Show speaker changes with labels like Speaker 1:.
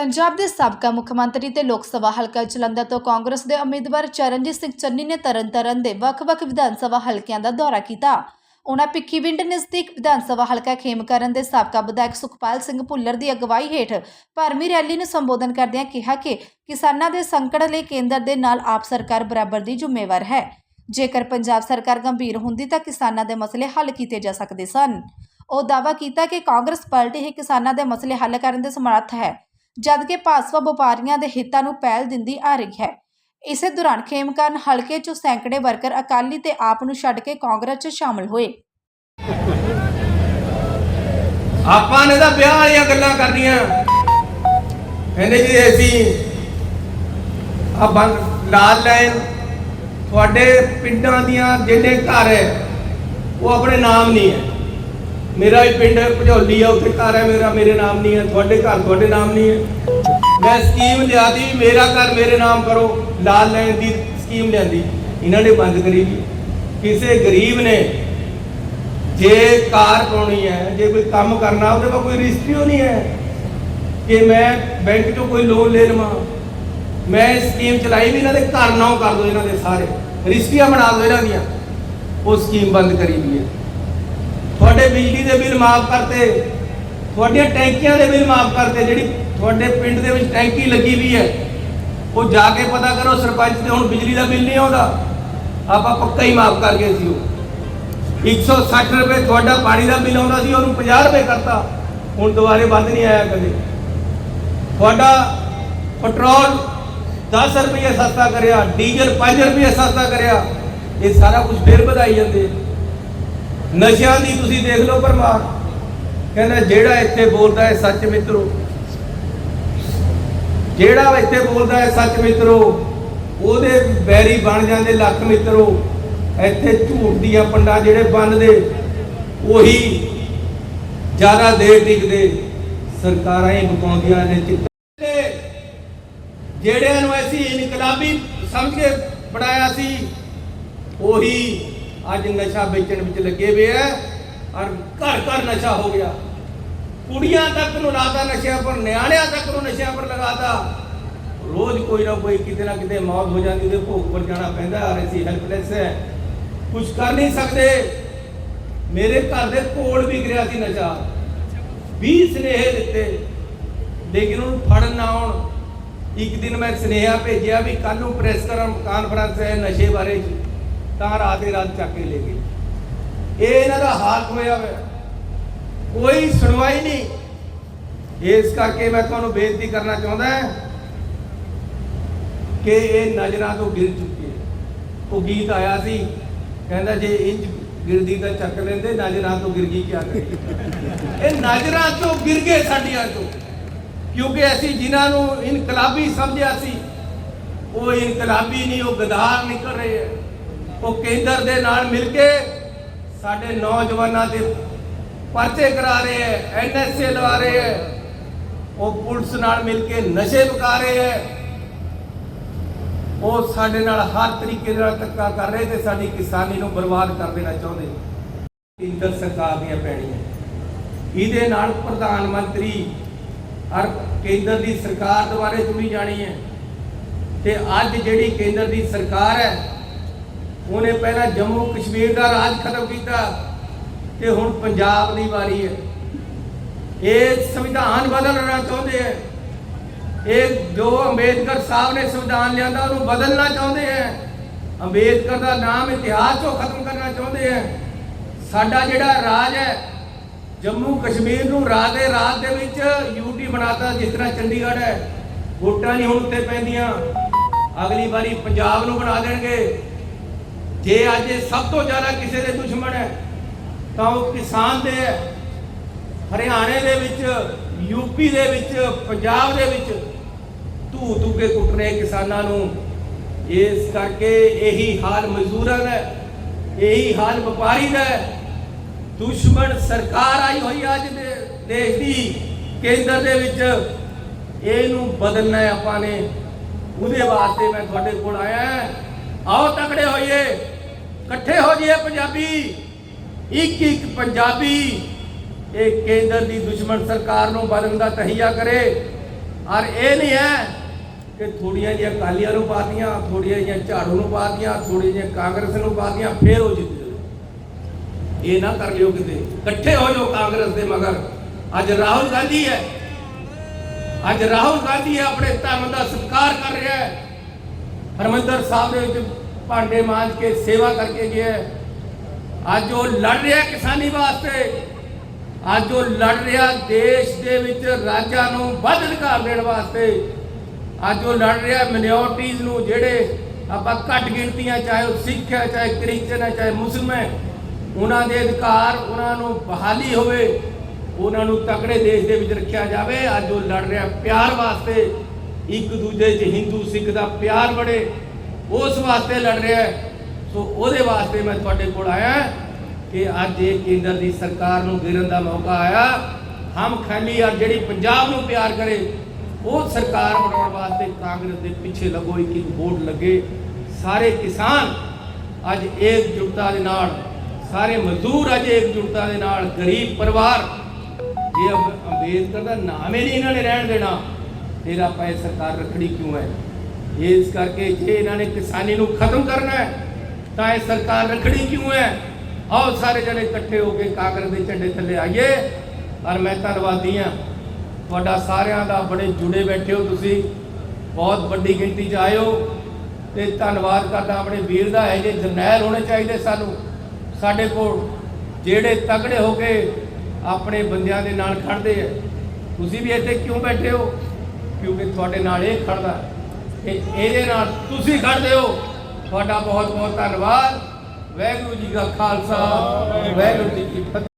Speaker 1: ਪੰਜਾਬ ਦੇ ਸਾਬਕਾ ਮੁੱਖ ਮੰਤਰੀ ਤੇ ਲੋਕ ਸਭਾ ਹਲਕਾ ਜਲੰਧਰ ਤੋਂ ਕਾਂਗਰਸ ਦੇ ਉਮੀਦਵਾਰ ਚਰਨਜੀਤ ਸਿੰਘ ਚੰਨੀ ਨੇ ਤਰਨਤਾਰਨ ਦੇ ਵੱਖ-ਵੱਖ ਵਿਧਾਨ ਸਭਾ ਹਲਕਿਆਂ ਦਾ ਦੌਰਾ ਕੀਤਾ। ਉਹਨਾਂ ਭਿੱਖੀਵਿੰਡ ਨਜ਼ਦੀਕ ਵਿਧਾਨ ਸਭਾ ਹਲਕਾ ਖੇਮਕਰਨ ਦੇ ਸਾਬਕਾ ਵਿਧਾਇਕ ਸੁਖਪਾਲ ਸਿੰਘ ਭੁੱਲਰ ਦੀ ਅਗਵਾਈ ਹੇਠ ਭਰਮੀ ਰੈਲੀ ਨੂੰ ਸੰਬੋਧਨ ਕਰਦਿਆਂ ਕਿਹਾ ਕਿ ਕਿਸਾਨਾਂ ਦੇ ਸੰਕਟ ਲਈ ਕੇਂਦਰ ਦੇ ਨਾਲ ਆਪ ਸਰਕਾਰ ਬਰਾਬਰ ਦੀ ਜ਼ਿੰਮੇਵਾਰ ਹੈ। ਜੇਕਰ ਪੰਜਾਬ ਸਰਕਾਰ ਗੰਭੀਰ ਹੁੰਦੀ ਤਾਂ ਕਿਸਾਨਾਂ ਦੇ ਮਸਲੇ ਹੱਲ ਕੀਤੇ ਜਾ ਸਕਦੇ ਸਨ। ਉਹ ਦਾਅਵਾ ਕੀਤਾ ਕਿ ਕਾਂਗਰਸ ਪਾਰਟੀ ਹੀ ਕਿਸਾਨਾਂ ਦੇ ਮਸਲੇ ਹੱਲ ਕਰਨ ਦੇ ਸਮਰੱਥ ਹੈ। ਜਦਕਿ ਭਾਜਪਾ ਵਪਾਰੀਆਂ ਦੇ ਹਿੱਤਾਂ ਨੂੰ ਪਹਿਲ ਦਿੰਦੀ ਆ ਰਹੀ ਹੈ। ਇਸੇ ਦੌਰਾਨ ਖੇਮਕਰਨ ਹਲਕੇ 'ਚ ਸੈਂਕੜੇ ਵਰਕਰ ਅਕਾਲੀ ਤੇ ਆਪ ਨੂੰ ਛੱਡ ਕੇ ਕਾਂਗਰਸ 'ਚ ਸ਼ਾਮਲ ਹੋਏ।
Speaker 2: ਆਪਾਂ ਨੇ ਤਾਂ ਵਿਆਹ ਵਾਲੀਆਂ ਗੱਲਾਂ ਕਰਨੀਆਂ। ਕਹਿੰਦੇ ਜੀ, ਅਸੀਂ ਆ ਬੰਦ ਲਾਲ ਲਾਈਨ ਤੁਹਾਡੇ ਪਿੰਡਾਂ ਦੀਆਂ ਜਿਹੜੇ ਘਰ ਹੈ, ਉਹ ਆਪਣੇ ਨਾਮ ਨਹੀਂ ਹੈ। ਮੇਰਾ ਵੀ ਪਿੰਡ ਭਜੌਲੀ ਆ, ਉੱਥੇ ਘਰ ਹੈ ਮੇਰਾ, ਮੇਰੇ ਨਾਮ ਨਹੀਂ ਹੈ, ਤੁਹਾਡੇ ਘਰ ਤੁਹਾਡੇ ਨਾਮ ਨਹੀਂ ਹੈ। ਮੈਂ ਸਕੀਮ ਲਿਆਦੀ, ਮੇਰਾ ਘਰ ਮੇਰੇ ਨਾਮ ਕਰੋ, ਲਾਲ ਲੈਣ ਦੀ ਸਕੀਮ ਲਿਆਂਦੀ। ਇਹਨਾਂ ਨੇ ਬੰਦ ਕਰੀ ਜੀ, ਕਿਸੇ ਗਰੀਬ ਨੇ ਜੇ ਕਾਰ ਪਾਉਣੀ ਹੈ, ਜੇ ਕੋਈ ਕੰਮ ਕਰਨਾ, ਉਹਦੇ ਕੋਲ ਕੋਈ ਰਜਿਸਟਰੀ ਓ ਨਹੀਂ ਹੈ ਕਿ ਮੈਂ ਬੈਂਕ ਤੋਂ ਕੋਈ ਲੋਨ ਲੈ ਲਵਾਂ। ਮੈਂ ਸਕੀਮ ਚਲਾਈ ਵੀ ਇਹਨਾਂ ਦੇ ਘਰ ਨਾਮ ਕਰ ਦੋ, ਇਹਨਾਂ ਦੇ ਸਾਰੇ। ਰਜਿਸਟਰੀਆਂ ਬਣਾ ਦੋ ਇਹਨਾਂ ਦੀਆਂ। ਉਹ ਸਕੀਮ ਬੰਦ ਕਰੀ ਵੀ ਹੈ। ਤੁਹਾਡੇ ਬਿਜਲੀ ਦੇ ਬਿੱਲ ਮਾਫ ਕਰਤੇ, ਤੁਹਾਡੀਆਂ ਟੈਂਕੀਆਂ ਦੇ ਬਿੱਲ ਮਾਫ ਕਰਤੇ, ਜਿਹੜੀ ਤੁਹਾਡੇ ਪਿੰਡ ਦੇ ਵਿੱਚ ਟੈਂਕੀ ਲੱਗੀ ਵੀ ਹੈ, ਉਹ ਜਾ ਕੇ ਪਤਾ ਕਰੋ ਸਰਪੰਚ ਤੇ ਹੁਣ ਬਿਜਲੀ ਦਾ ਬਿੱਲ ਨਹੀਂ ਆਉਂਦਾ। ਆਪਾਂ ਪੱਕਾ ਹੀ ਮਾਫ ਕਰ ਗਏ ਸੀ ਉਹ। 160 ਰੁਪਏ ਤੁਹਾਡਾ ਪਾਣੀ ਦਾ ਬਿੱਲ ਆਉਂਦਾ ਸੀ, ਉਹਨੂੰ 50 ਰੁਪਏ ਕਰਤਾ। ਹੁਣ ਦੁਬਾਰੇ ਵੱਧ ਨਹੀਂ ਆਇਆ ਕਦੇ। ਤੁਹਾਡਾ ਪੈਟਰੋਲ 10 ਰੁਪਏ ਸਸਤਾ ਕਰਿਆ, ਡੀਜ਼ਲ 5 ਰੁਪਏ ਸਸਤਾ ਕਰਿਆ। ਇਹ ਸਾਰਾ ਕੁਝ ਫੇਰ ਵਧਾਈ ਜਾਂਦੇ। ਨਸ਼ਿਆਂ ਦੀ ਤੁਸੀਂ ਦੇਖ ਲਓ ਪਰਮਾਰ ਕਹਿੰਦਾ, ਜਿਹੜਾ ਇੱਥੇ ਬੋਲਦਾ ਹੈ ਸੱਚ ਮਿੱਤਰੋ। ਜਿਹੜਾ ਇੱਥੇ ਬੋਲਦਾ ਹੈ ਸੱਚ ਮਿੱਤਰੋ, ਉਹਦੇ ਬੈਰੀ ਬਣ ਜਾਂਦੇ ਲੱਖ ਮਿੱਤਰੋ। ਇੱਥੇ ਝੂਠ ਦੀਆਂ ਪੰਡਾਂ ਜਿਹੜੇ ਬੰਨਦੇ ਉਹੀ ਜ਼ਿਆਦਾ ਦੇਰ ਟਿਕਦੇ, ਸਰਕਾਰਾਂ ਹੀ ਬਕਾਉਂਦੀਆਂ ਨੇ ਚਿੱਟੇ ਜਿਹੜਿਆਂ ਨੂੰ ਅਸੀਂ ਇਨਕਲਾਬੀ ਸਮਝ ਕੇ ਬਣਾਇਆ ਸੀ, ਉਹੀ ਅੱਜ ਨਸ਼ਾ ਵੇਚਣ ਵਿੱਚ ਲੱਗੇ ਹੋਏ ਐ ਔਰ ਘਰ ਘਰ ਨਸ਼ਾ ਹੋ ਗਿਆ। ਕੁੜੀਆਂ ਤੱਕ ਨੂੰ ਲਾਤਾ ਨਸ਼ਿਆਂ ਪਰ, ਨਿਆਣਿਆਂ ਤੱਕ ਨੂੰ ਨਸ਼ਿਆਂ ਪਰ ਲਗਾਤਾ। ਰੋਜ਼ ਕੋਈ ਨਾ ਕੋਈ ਕਿਤੇ ਨਾ ਕਿਤੇ ਮੌਤ ਹੋ ਜਾਂਦੀ, ਉਹਦੇ ਭੋਗ ਪਰ ਜਾਣਾ ਪੈਂਦਾ, ਔਰ ਅਸੀਂ ਹੈਲਪਲੈਸ ਹੈ ਕੁਝ ਕਰ ਨਹੀਂ ਸਕਦੇ। ਮੇਰੇ ਘਰ ਦੇ ਕੋਲ ਵੀ ਗਿਰਿਆ ਸੀ ਨਸ਼ਾ। 20 ਸਨੇਹ ਦਿੱਤੇ। ਲੇਕਿਨ ਉਹਨੂੰ ਫੜਨ ਨਾ ਆਉਣ। ਇੱਕ ਦਿਨ ਮੈਂ ਸੁਨੇਹਾ ਭੇਜਿਆ ਵੀ ਕੱਲ ਨੂੰ ਪ੍ਰੈਸ ਕਰਨ ਕਾਨਫਰੰਸ ਹੈ ਨਸ਼ੇ ਬਾਰੇ। ਤਾਂ ਰਾਤ ਹੀ ਰਾਤ ਚੱਕ ਕੇ ਲੈ ਗਏ। ਇਹ ਇਹਨਾਂ ਦਾ ਹਾਲ ਹੋਇਆ ਹੋਇਆ। ਕੋਈ ਸੁਣਵਾਈ ਨਹੀਂ। ਇਸ ਕਰਕੇ ਮੈਂ ਤੁਹਾਨੂੰ ਬੇਨਤੀ ਕਰਨਾ ਚਾਹੁੰਦਾ ਕਿ ਇਹ ਨਜ਼ਰਾਂ ਤੋਂ ਗਿਰ ਚੁੱਕੇ ਉਹ ਗੀਤ ਆਇਆ ਸੀ, ਕਹਿੰਦਾ ਜੇ ਇੰਜ ਗਿਰਦੀ ਤਾਂ ਚੱਕ ਲੈਂਦੇ, ਨਜ਼ਰਾਂ ਤੋਂ ਗਿਰ ਗਈ ਕਿਆ ਕਰੀ ਇਹ ਨਜ਼ਰਾਂ ਤੋਂ ਗਿਰ ਗਏ ਸਾਡੀਆਂ ਤੋਂ। ਕਿਉਂਕਿ ਅਸੀਂ ਜਿਨ੍ਹਾਂ ਨੂੰ ਇਨਕਲਾਬੀ ਸਮਝਿਆ ਸੀ, ਉਹ ਇਨਕਲਾਬੀ ਨਹੀਂ, ਉਹ ਗਦਾਰ ਨਿਕਲ ਰਹੇ ਹੈ ਉਹ ਕੇਂਦਰ ਦੇ ਨਾਲ ਮਿਲ ਕੇ ਸਾਡੇ ਨੌਜਵਾਨਾਂ ਦੇ ਪਰਚੇ ਕਰਾ ਰਹੇ ਹੈ ਐਨਐਸਏ ਲਵਾ ਰਹੇ ਹੈ, ਉਹ ਪੁਲਿਸ ਨਾਲ ਮਿਲ ਕੇ ਨਸ਼ੇ ਵਿਕਾ ਰਹੇ ਹੈ। ਉਹ ਸਾਡੇ ਨਾਲ ਹਰ ਤਰੀਕੇ ਨਾਲ ਧੱਕਾ ਕਰ ਰਹੇ ਤੇ ਸਾਡੀ ਕਿਸਾਨੀ ਨੂੰ ਬਰਬਾਦ ਕਰ ਦੇਣਾ ਚਾਹੁੰਦੇ। ਕੇਂਦਰ ਸਰਕਾਰ ਦੀਆਂ ਪੈਣੀਆਂ ਇਹਦੇ ਨਾਲ ਪ੍ਰਧਾਨ ਮੰਤਰੀ ਔਰ ਕੇਂਦਰ ਦੀ ਸਰਕਾਰ ਦੁਆਰੇ ਚੁਣੀ ਜਾਣੀ ਹੈ। ਤੇ ਅੱਜ ਜਿਹੜੀ ਕੇਂਦਰ ਦੀ ਸਰਕਾਰ ਹੈ ਉਹਨੇ ਪਹਿਲਾਂ ਜੰਮੂ ਕਸ਼ਮੀਰ ਦਾ ਰਾਜ ਖਤਮ ਕੀਤਾ ਤੇ ਹੁਣ ਪੰਜਾਬ ਦੀ ਵਾਰੀ ਹੈ। ਇਹ ਸੰਵਿਧਾਨ ਬਦਲਣਾ ਚਾਹੁੰਦੇ ਹੈ। ਇਹ ਜੋ ਅੰਬੇਦਕਰ ਸਾਹਿਬ ਨੇ ਸੰਵਿਧਾਨ ਲਿਆਂਦਾ, ਉਹਨੂੰ ਬਦਲਣਾ ਚਾਹੁੰਦੇ ਹੈ। ਅੰਬੇਦਕਰ ਦਾ ਨਾਮ ਇਤਿਹਾਸ ਤੋਂ ਖਤਮ ਕਰਨਾ ਚਾਹੁੰਦੇ ਹੈ। ਸਾਡਾ ਜਿਹੜਾ ਰਾਜ ਹੈ, ਜੰਮੂ ਕਸ਼ਮੀਰ ਨੂੰ ਰਾਤ ਦੇ ਰਾਤ ਦੇ ਵਿੱਚ ਯੂਟੀ ਬਣਾਤਾ, ਜਿਸ ਤਰ੍ਹਾਂ ਚੰਡੀਗੜ੍ਹ ਹੈ। ਵੋਟਾਂ ਨਹੀਂ ਹੁਣ ਉੱਤੇ ਪੈਂਦੀਆਂ। ਅਗਲੀ ਵਾਰੀ ਪੰਜਾਬ ਨੂੰ ਬਣਾ ਦੇਣਗੇ। ਜੇ ਅੱਜ ਇਹ ਸਭ ਤੋਂ ਜ਼ਿਆਦਾ ਕਿਸੇ ਦੇ ਦੁਸ਼ਮਣ ਹੈ, ਤਾਂ ਉਹ ਕਿਸਾਨ ਦੇ ਹੈ। ਹਰਿਆਣੇ ਦੇ ਵਿੱਚ ਯੂਪੀ ਦੇ ਵਿੱਚ, ਪੰਜਾਬ ਦੇ ਵਿੱਚ ਧੂ ਧੂ ਕੇ ਕੁੱਟ ਰਹੇ ਕਿਸਾਨਾਂ ਨੂੰ। ਇਸ ਕਰਕੇ ਇਹੀ ਹਾਲ ਮਜ਼ਦੂਰਾਂ ਦਾ ਇਹੀ ਹਾਲ ਵਪਾਰੀ ਦਾ ਦੁਸ਼ਮਣ ਸਰਕਾਰ ਆਈ ਹੋਈ ਅੱਜ ਦੇ ਦੇਸ਼ ਦੀ, ਕੇਂਦਰ ਦੇ ਵਿੱਚ। ਇਹਨੂੰ ਬਦਲਣਾ ਆਪਾਂ ਨੇ। ਉਹਦੇ ਵਾਸਤੇ ਮੈਂ ਤੁਹਾਡੇ ਕੋਲ ਆਇਆ ਹਾਂ। ਆਓ ਤਕੜੇ ਹੋਈਏ, ਇਕੱਠੇ ਹੋ ਜਾਈਏ ਪੰਜਾਬੀ, ਇੱਕ ਇੱਕ ਪੰਜਾਬੀ। ਇਹ ਕੇਂਦਰ ਦੀ ਦੁਸ਼ਮਣ ਸਰਕਾਰ ਨੂੰ ਬਦਲਣ ਦਾ ਤਹੀਆ ਕਰੇ। ਔਰ ਇਹ ਨਹੀਂ ਹੈ ਕਿ ਥੋੜੀਆਂ ਜਿਹੀਆਂ ਕਾਲੀਆਂ ਨੂੰ ਪਾਤੀਆਂ, ਥੋੜੀਆਂ ਜਿਹੀਆਂ ਝਾੜੂ ਨੂੰ ਪਾਤੀਆਂ, ਥੋੜੀਆਂ ਜਿਹੀਆਂ ਕਾਂਗਰਸ ਨੂੰ ਪਾਤੀਆਂ, ਫੇਰ ਉਹ ਜਿੱਤ ਜਾਵੇ। ਇਹ ਨਾ ਕਰ ਲਿਓ ਕਿਤੇ। ਇਕੱਠੇ ਹੋ ਜਾਓ ਕਾਂਗਰਸ ਦੇ ਮਗਰ। ਅੱਜ ਰਾਹੁਲ ਗਾਂਧੀ ਹੈ। ਅੱਜ ਰਾਹੁਲ ਗਾਂਧੀ ਆਪਣੇ ਧਰਮ ਦਾ ਸਤਿਕਾਰ ਕਰ ਰਿਹਾ ਹੈ। ਹਰਮੰਦਰ ਸਾਹਿਬ ਦੇ ਵਿੱਚ ਭਾਂਡੇ ਮਾਂਜ ਕੇ ਸੇਵਾ ਕਰਕੇ ਗਿਆ ਅੱਜ ਉਹ ਲੜ ਰਿਹਾ ਕਿਸਾਨੀ ਵਾਸਤੇ। ਅੱਜ ਉਹ ਲੜ ਰਿਹਾ ਦੇਸ਼ ਦੇ ਵਿੱਚ ਰਾਜਾਂ ਨੂੰ ਵੱਧ ਅਧਿਕਾਰ ਦੇਣ ਵਾਸਤੇ। ਅੱਜ ਉਹ ਲੜ ਰਿਹਾ ਮਿਨੋਰਟੀਜ਼ ਨੂੰ ਜਿਹੜੇ ਆਪਾਂ ਘੱਟ ਗਿਣਤੀਆਂ, ਚਾਹੇ ਉਹ ਸਿੱਖ ਹੈ, ਚਾਹੇ ਕ੍ਰਿਸਚਨ ਹੈ, ਚਾਹੇ ਮੁਸਲਮਾਨ ਹੈ, ਉਹਨਾਂ ਦੇ ਅਧਿਕਾਰ ਉਹਨਾਂ ਨੂੰ ਬਹਾਲੀ ਹੋਵੇ, ਉਹਨਾਂ ਨੂੰ ਤਕੜੇ ਦੇਸ਼ ਦੇ ਵਿੱਚ ਰੱਖਿਆ ਜਾਵੇ। ਅੱਜ ਉਹ ਲੜ ਰਿਹਾ ਪਿਆਰ ਵਾਸਤੇ। ਇੱਕ ਦੂਜੇ 'ਚ ਹਿੰਦੂ, ਸਿੱਖ ਦਾ ਪਿਆਰ ਬੜੇ, ਉਸ ਵਾਸਤੇ ਲੜ ਰਿਹਾ ਸੋ ਉਹਦੇ ਵਾਸਤੇ ਮੈਂ ਤੁਹਾਡੇ ਕੋਲ ਆਇਆ ਕਿ ਅੱਜ ਇਹ ਕੇਂਦਰ ਦੀ ਸਰਕਾਰ ਨੂੰ ਗਿਰਨ ਦਾ ਮੌਕਾ ਆਇਆ। ਹਮ ਖਾਲੀ ਆ ਜਿਹੜੀ ਪੰਜਾਬ ਨੂੰ ਪਿਆਰ ਕਰੇ, ਉਹ ਸਰਕਾਰ ਬਣਾਉਣ ਵਾਸਤੇ ਕਾਂਗਰਸ ਦੇ ਪਿੱਛੇ ਲੱਗੋ, ਇੱਕ ਇੱਕ ਵੋਟ ਲੱਗੇ। ਸਾਰੇ ਕਿਸਾਨ ਅੱਜ ਇੱਕ ਜੁਟਤਾ ਦੇ ਨਾਲ, ਸਾਰੇ ਮਜ਼ਦੂਰ ਅੱਜ ਇੱਕ ਜੁਟਤਾ ਦੇ ਨਾਲ, ਗਰੀਬ ਪਰਿਵਾਰ। ਜੇ ਅੰਬੇਦਕਰ ਦਾ ਨਾਮ ਹੀ ਨਹੀਂ ਇਹਨਾਂ ਨੇ ਰਹਿਣ ਦੇਣਾ ਫਿਰ ਆਪਾਂ ਇਹ ਸਰਕਾਰ ਰੱਖਣੀ ਕਿਉਂ ਹੈ? ਇਸ ਕਰਕੇ ਜੇ ਇਹਨਾਂ ਨੇ ਕਿਸਾਨੀ ਨੂੰ ਖਤਮ ਕਰਨਾ ਹੈ, ਤਾਂ ਇਹ ਸਰਕਾਰ ਰੱਖਣੀ ਕਿਉਂ ਹੈ? ਆਓ ਸਾਰੇ ਜਣੇ ਇਕੱਠੇ ਹੋ ਕੇ ਕਾਂਗਰਸ ਦੇ ਝੰਡੇ ਥੱਲੇ ਆਈਏ। ਔਰ ਮੈਂ ਧੰਨਵਾਦੀ ਹਾਂ। ਤੁਹਾਡਾ ਸਾਰਿਆਂ ਦਾ ਬੜੇ ਜੁੜੇ ਬੈਠੇ ਹੋ ਤੁਸੀਂ। ਬਹੁਤ ਵੱਡੀ ਗਿਣਤੀ 'ਚ ਆਏ ਹੋ। ਤੇ ਧੰਨਵਾਦ ਕਰਦਾ ਆਪਣੇ ਵੀਰ ਦਾ ਹੈ ਜੇ ਜਰਨੈਲ ਹੋਣੇ ਚਾਹੀਦੇ ਸਾਨੂੰ। ਸਾਡੇ ਕੋਲ ਜਿਹੜੇ ਤਗੜੇ ਹੋ ਕੇ ਆਪਣੇ ਬੰਦਿਆਂ ਦੇ ਨਾਲ ਖੜਦੇ ਆ। ਤੁਸੀਂ ਵੀ ਇੱਥੇ ਕਿਉਂ ਬੈਠੇ ਹੋ? ਕਿਉਂਕਿ ਤੁਹਾਡੇ ਨਾਲ ਇਹ ਖੜਦਾ ਤੇ ਇਹਦੇ ਨਾਲ ਤੁਸੀਂ ਖੜਦੇ ਹੋ। ਤੁਹਾਡਾ ਬਹੁਤ ਬਹੁਤ ਧੰਨਵਾਦ। ਵਾਹਿਗੁਰੂ ਜੀ ਕਾ ਖਾਲਸਾ, ਵਾਹਿਗੁਰੂ ਜੀ ਕੀ ਫਤਿਹ।